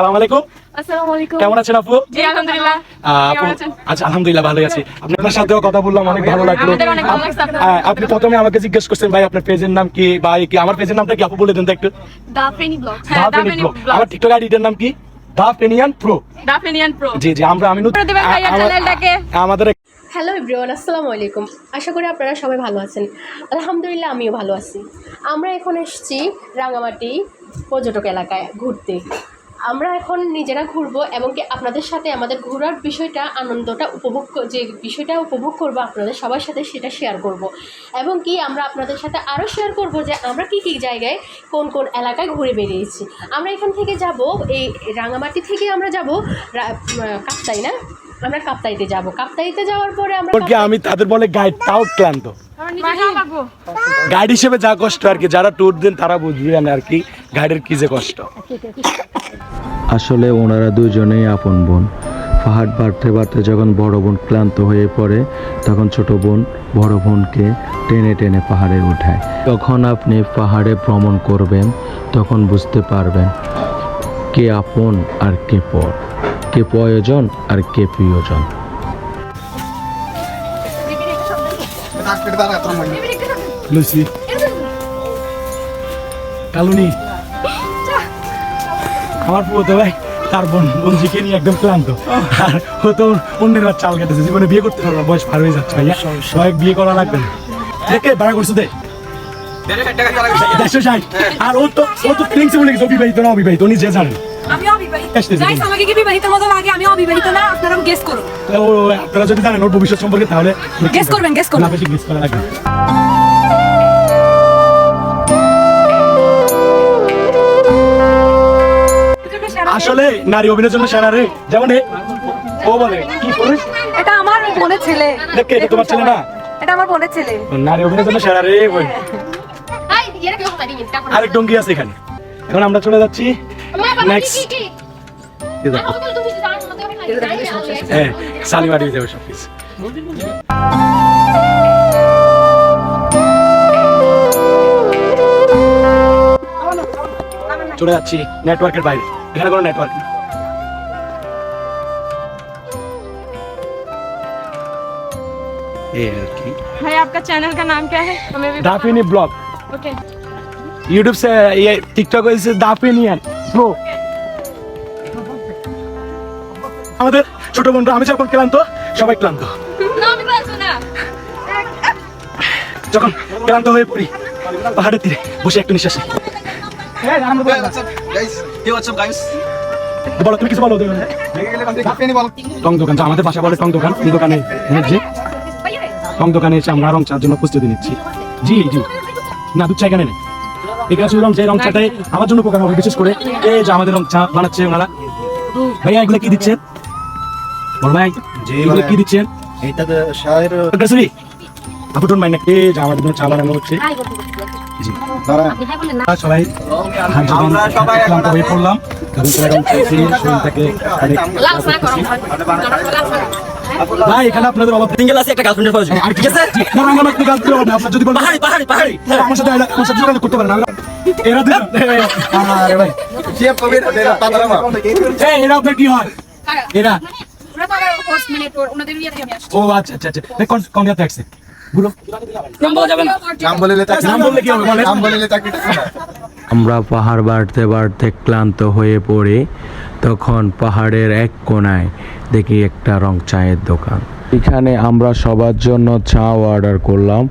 আসসালামু আলাইকুম। আসসালামু আলাইকুম। কেমন আছেন আপু? জি আলহামদুলিল্লাহ। আপু আচ্ছা আলহামদুলিল্লাহ ভালোই আছি। আপনার সাথেও কথা বললাম অনেক ভালো লাগল। আপনি প্রথমে আমাকে জিজ্ঞেস করছেন ভাই আপনার পেজের নাম কি? ভাই কি আমার পেজের নামটা কি? আপু বলে দেন তো একটু। দা ফেনি ব্লগ। দা হ্যাঁ দা ফেনি ব্লগ। আমার টিকটক আইডিটার নাম কি? দা ফেনিয়ান প্রো। দা ফেনিয়ান প্রো। জি জি আমরা আমি। আমাদের হ্যালো এভরিওয়ান আসসালামু আলাইকুম। আশা করি আপনারা সবাই ভালো আছেন। আলহামদুলিল্লাহ আমিও ভালো আছি। আমরা এখন এসেছি রাঙামাটি পর্যটক এলাকায় ঘুরতে। আমরা এখন নিজেরা ঘুরবো এবং কি আপনাদের সাথে আমাদের ঘোরার বিষয়টা আনন্দটা উপভোগ যে বিষয়টা উপভোগ করব আপনাদের সবার সাথে সেটা শেয়ার করব। এবং কি আমরা আপনাদের সাথে আরও শেয়ার করব যে আমরা কি কি জায়গায় কোন কোন এলাকায় ঘুরে বেরিয়েছি আমরা এখান থেকে যাব এই রাঙামাটি থেকে আমরা যাব কাপ্তাই না? আমরা কাপ্তাইতে যাব। কাপ্তাইতে যাওয়ার পরে আমরা আমি তাদের বলে গাইড তাও ক্লান্ত। গাইড হিসেবে যা কষ্ট আর কি যারা ট্যুর দেন তারা বুঝবেন আর কি। গাইডের কি যে কষ্ট। আসলে ওনারা দুজনেই আপন বোন। পাহাড় বাড়তে বাড়তে যখন বড় বোন ক্লান্ত হয়ে পড়ে তখন ছোট বোন বড় বোনকে টেনে টেনে পাহাড়ে উঠায়। যখন আপনি পাহাড়ে ভ্রমণ করবেন তখন বুঝতে পারবেন কে আপন আর কে পর। কে প্রয়োজন আর কে প্রিয়জন। লুসি কালুনি আমার পুরো তো ভাই তার বোন বন্ধুকে নিয়ে একদম ক্লান্ত। আর ও তো অন্যের রাত চাল কেটেছে জীবনে বিয়ে করতে পারবে না, বয়স পার হয়ে যাচ্ছে ভাইয়া। সবাই বিয়ে করা লাগবে না। দেখে ভাড়া করছ দে। দেড়শো ষাট আর ও তো ও তো ফিলিংসে বলে গেছে অবিবাহিত না অবিবাহিত উনি যে জানেন। আপনারা গেস করুন। ও আপনারা যদি জানেন ওর ভবিষ্যৎ সম্পর্কে তাহলে Guess করবেন, guess করবেন। না গেস করা লাগবে আসলে নারী অভিনয়ের জন্য সেরা রে। যেমন ও বলে কি করে এটা আমার বোনের ছেলে। দেখে এটা তোমার ছেলে না? এটা আমার বোনের ছেলে। নারী অভিনয়ের জন্য সেরা রে বই হাই এরা কি কথা দিন আরেক ডঙ্গি আছে এখানে। এখন আমরা চলে যাচ্ছি নেক্সট তুমি জানো না হ্যাঁ সালিমারি যাবে সব কিছু চলে যাচ্ছি নেটওয়ার্কের বাইরে এখানে কোনো নেটওয়ার্ক নেই এই আর কি भाई आपका चैनल का नाम क्या है हमें भी दाफिनी ब्लॉग ओके यूट्यूब से ये टिकटक से দাফিনিয়ান ব্রো আমাদের ছোট বোনরা আমি যখন ক্লান্ত সবাই ক্লান্ত नाम भी बता ना যখন ক্লান্ত হয়ে পড়ি পাহাড়ের তীরে বসে একটু নিঃশ্বাস নিই। বলো তুমি কিছু বলো টং দোকান আমাদের বাসা বলে টং দোকান দোকানে এনেছি টং দোকানে এসে আমরা রং চার জন্য প্রস্তুতি নিচ্ছি। জি জি। না দুধ চা এখানে নেই এখানে শুধু রং চাই রং চাটাই আমার জন্য উপকার হবে বিশেষ করে এই যে আমাদের রং চা বানাচ্ছে ওনারা। ভাইয়া এগুলো কি দিচ্ছেন? বল ভাই এগুলো কি দিচ্ছেন? এটা তো শায়ের আপু ডোন্ট মাইন্ড এই যে আমাদের জন্য চা বানানো হচ্ছে। জি সবাই আমরা হয়ে পড়লাম। সবাই রং চাইছি শরীরটাকে অনেক ভাই এখানে আপনাদের অভাব সিঙ্গেল আছে একটা গার্লফ্রেন্ডের প্রয়োজন। আর ঠিক আছে? না আমার একটু গাছ হবে আপনার যদি পাহাড়ি পাহাড়ি পাহাড়ি। আমার সাথে আমার সাথে যোগাযোগ করতে পারেন এরা দুজন। আরে ভাই। চিপ কবির এটা তাদারামা এই এরা আপনার কি হয়? এরা। ওরা তো মিনিট আমি আসছি। ও আচ্ছা আচ্ছা আচ্ছা। কোন কোন আমরা পাহাড় বাড়তে বাড়তে ক্লান্ত হয়ে পড়ে তখন পাহাড়ের এক কোণায় দেখি একটা রং চায়ের দোকান। এখানে আমরা সবার জন্য চা অর্ডার করলাম।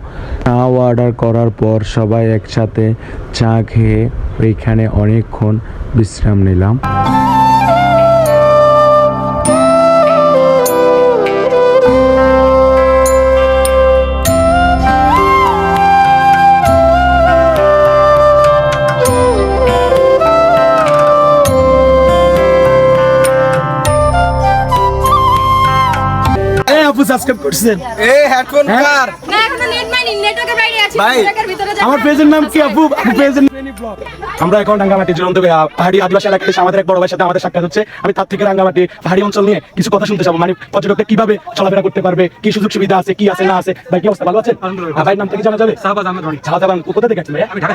চা অর্ডার করার পর সবাই একসাথে চা খেয়ে ওইখানে অনেকক্ষণ বিশ্রাম নিলাম। আপু সাবস্ক্রাইব করছেন? এই হেডফোন কার? না এখন নেট মাইনি নেটওয়ার্কের বাইরে আছি ভাই, নেটওয়ার্কের ভিতরে যাব আমার পেজের নাম কি আপু আপু পেজের ব্লগ আমরা এখন রাঙ্গামাটি ঝুলন্ত পাহাড়ি আদিবাসী এলাকায় এসে আমাদের এক বড় ভাইয়ের সাথে আমাদের সাক্ষাৎ হচ্ছে। আমি তার থেকে রাঙ্গামাটি পাহাড়ি অঞ্চল নিয়ে কিছু কথা শুনতে চাবো মানে পর্যটকরা কীভাবে চলাফেরা করতে পারবে কি সুযোগ সুবিধা আছে কি আছে না আছে ভাই কি অবস্থা? ভালো আছেন? আহ, ভাইয়ের নাম থেকে জানা যাবে? শাহবাজ আহমেদ রনি শাহজাহান আলম, কোথা থেকে? আমি ঢাকা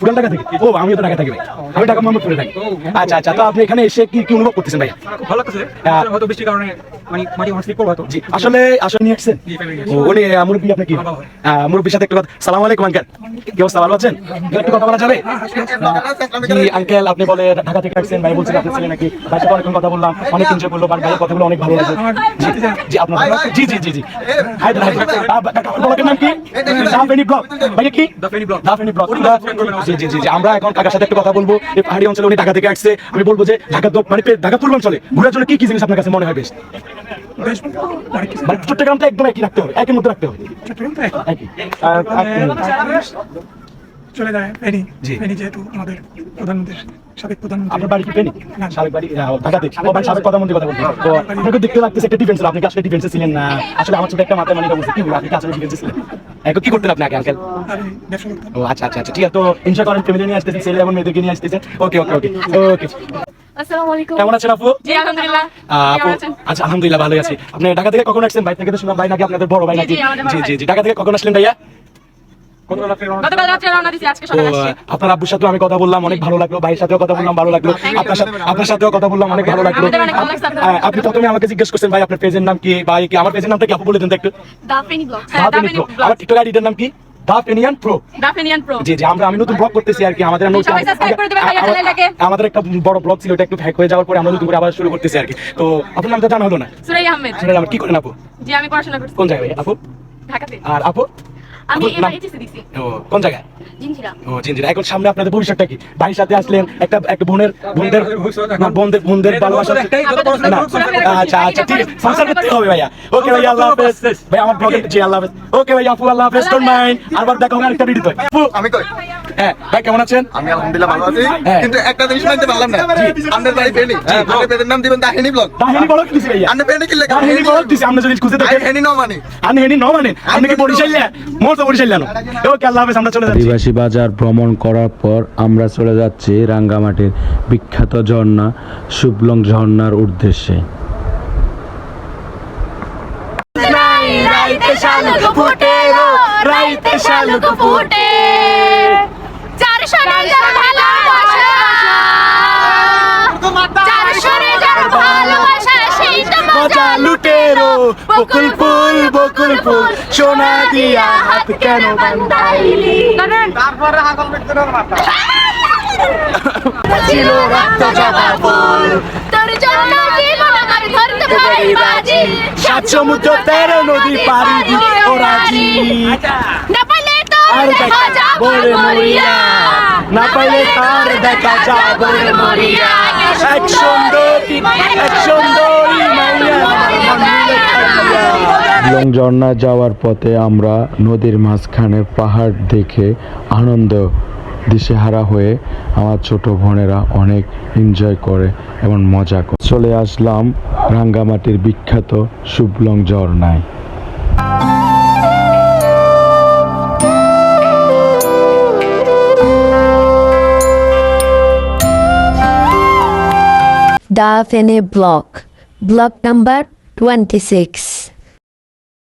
পুরান ঢাকা? ও, আমিও তো ঢাকা থেকে। ভাই। আমি ঢাকা মোহাম্মদপুরে থাকি। আচ্ছা, আচ্ছা, তো আপনি এখানে এসে কি কি অনুভব করতেছেন? খুব ভালো লাগতেছে। হ্যাঁ। হয়তো বৃষ্টির কারণে মানে মাটি আমার স্লিপ করব হয়তো। আসলে আসলে নিয়ে আসছেন? উনি মুরব্বি কি? হয়। আহ, মুরব্বির সাথে একটু কথা সালাম আলাইকুম আঙ্কেল কি অবস্থা ভালো আছেন? একটু কথা বলা যাবে? জি আঙ্কেল আপনি বলে ঢাকা থেকে আসছেন ভাই বলছেন আপনি ছিলেন নাকি? ভাই সাথে অনেকক্ষণ কথা বললাম অনেক এনজয় করল বাট ভাইয়ের কথাগুলো অনেক ভালো জি, আপনার জি জি জি জি। হাই নাম কি? দা ফেনি ব্লক ভাইয়া কি? ফেনি দা ফেনি জি জি জি আমরা এখন কাকার সাথে একটু কথা বলব। এই পাহাড়ি অঞ্চলে উনি ঢাকা থেকে আসছে। আমি বলব যে ঢাকা মানে ঢাকা পূর্বাঞ্চলে ঘোরার জন্য কি কি জিনিস আপনার কাছে মনে হয় বেশ? মানে চট্টগ্রামটা একদম একই রাখতে হবে একই মধ্যে রাখতে হবে। চলে যায় ফেনি। ফেনি যেহেতু আমাদের প্রধানমন্ত্রীর সাবেক প্রধানমন্ত্রী। আপনার বাড়ি কি পেনি সাবেক বাড়ি ঢাকাতে। ও ভাই সাবেক প্রধানমন্ত্রী কথা তো আপনাকে দেখতে লাগতেছে একটা ডিফেন্স আপনি আসলে ডিফেন্সে ছিলেন না? আসলে আমার ছোট একটা মাথা মানে কি আপনি আসলে ডিফেন্সে ছিলেন? এখন কি করতেন আপনি আগে আঙ্কেল ও আচ্ছা আচ্ছা আচ্ছা ঠিক আছে। তো এনজয় করেন ফ্যামিলি নিয়ে আসতেছেন ছেলে এবং মেয়েদেরকে নিয়ে আসতেছেন। ওকে ওকে ওকে ওকে আসসালামু আলাইকুম। কেমন আছেন আপু? জি আলহামদুলিল্লাহ। আপু আচ্ছা আলহামদুলিল্লাহ ভালোই আছি। আপনি ঢাকা থেকে কখন আসছেন ভাই? থেকে তো শুনলাম ভাই নাকি আপনাদের বড় ভাই নাকি। জি, জি জি। ঢাকা থেকে কখন আসলেন ভাইয়া? গতকাল রাত্রে রওনা দিছি আজকে তো সকালে আসছি। আপনার আব্বুর সাথেও আমি কথা বললাম অনেক ভালো লাগল। ভাইয়ের সাথেও কথা বললাম ভালো লাগল। আপনার সাথে আপনার সাথেও কথা বললাম অনেক ভালো লাগল। আপনি প্রথমে আমাকে জিজ্ঞেস করছেন ভাই আপনার পেজের নাম কি? ভাই কি আমার পেজের নামটা কি? আপু বলে দেন একটু। দা হ্যাঁ ব্লগ। আমার টিকটক আইডিটার নাম কি? প্রো প্রো জি জি আমরা আমি নতুন ব্লগ করতেছি আর কি আমাদের। আমাদের একটা বড় ব্লগ ছিল ওটা একটু হ্যাক হয়ে যাওয়ার পরে আমরা নতুন করে আবার শুরু করতেছি আর কি। তো আপনার নামটা জানা হলো না? সুরাই আহমেদ। সুরাই আহমেদ কি করেন আপু? জি আমি পড়াশোনা করছি। কোন জায়গায়? আপু? ঢাকাতে। আর আপু? আমি আপুর এবার এইচএসসি দিছি। ও কোন জায়গায়? জিনজিরা ও জিঞ্জিরা এখন সামনে আপনাদের ভবিষ্যৎটা কি? ভাইয়ের সাথে আসলেন একটা একটা বোনের বোনদের না বোনদের বোনদের ভালোবাসা একটাই। আচ্ছা আচ্ছা ঠিক আছে। সংসার করতে হবে ভাইয়া। ওকে ভাইয়া আল্লাহ হাফেজ। ভাই আমার ব্লগে জি আল্লাহ হাফেজ। ওকে ভাইয়া আপু আল্লাহ হাফেজ ডোন্ট মাইন্ড আরবার দেখা হবে আরেকটা ভিডিওতে আপু আমি কই? হ্যাঁ ভাই কেমন আছেন? আমি আলহামদুলিল্লাহ ভালো আছি। হ্যাঁ। কিন্তু একটা জিনিস মানতে পারলাম না। আপনার বাড়ি পেটের নাম দিবেন দাহিনী ব্লগ বড় দিছি ভাইয়া। আপনি ফেনি কি লেখা বড় দিছি। আপনি যদি খুঁজে দেখেন হেনি ন মানে আপনি হেনি ন মানেন আপনি কি বরিশাল তো বরিশাল জানো ওকে আল্লাহ হাফেজ আমরা চলে যাচ্ছি। আদিবাসী বাজার ভ্রমণ করার পর আমরা চলে যাচ্ছি রাঙ্গামাটির বিখ্যাত ঝর্ণা শুভলং ঝর্ণার উদ্দেশ্যে। রাইতে শালুক ফুটে রাইতে শালুক ফুটে চার সরে যার ভালোবাসা চার সরে যার ভালোবাসা সেই তো মজা মজা লুটেরো বকুল ফুল বকুল ফুল সোনা দিয়া হাত কেন বান্ধাইলি? ছিল রক্ত জবা ফুল। তোর জন্য জীবন আমার ধরতে পারি বাজি। সাত সমুদ্র তেরো নদী পাড়ি দি ওরাজি না পাইলে তো দেখা যাব বলে মরিয়া। মরিয়া। না পাইলে তার দেখা যাব মরিয়া। এক সুন্দর এক সুন্দরী মাইয়া আমার মন মিলে থাকিয়া। শুভলং ঝর্ণা যাওয়ার পথে আমরা নদীর মাঝখানে পাহাড় দেখে আনন্দ দিশেহারা হয়ে আমার ছোট বোনেরা অনেক এনজয় করে এবং মজা করে চলে আসলাম রাঙ্গামাটির বিখ্যাত শুভলং ঝর্ণায় Da Fene Block, block number 26.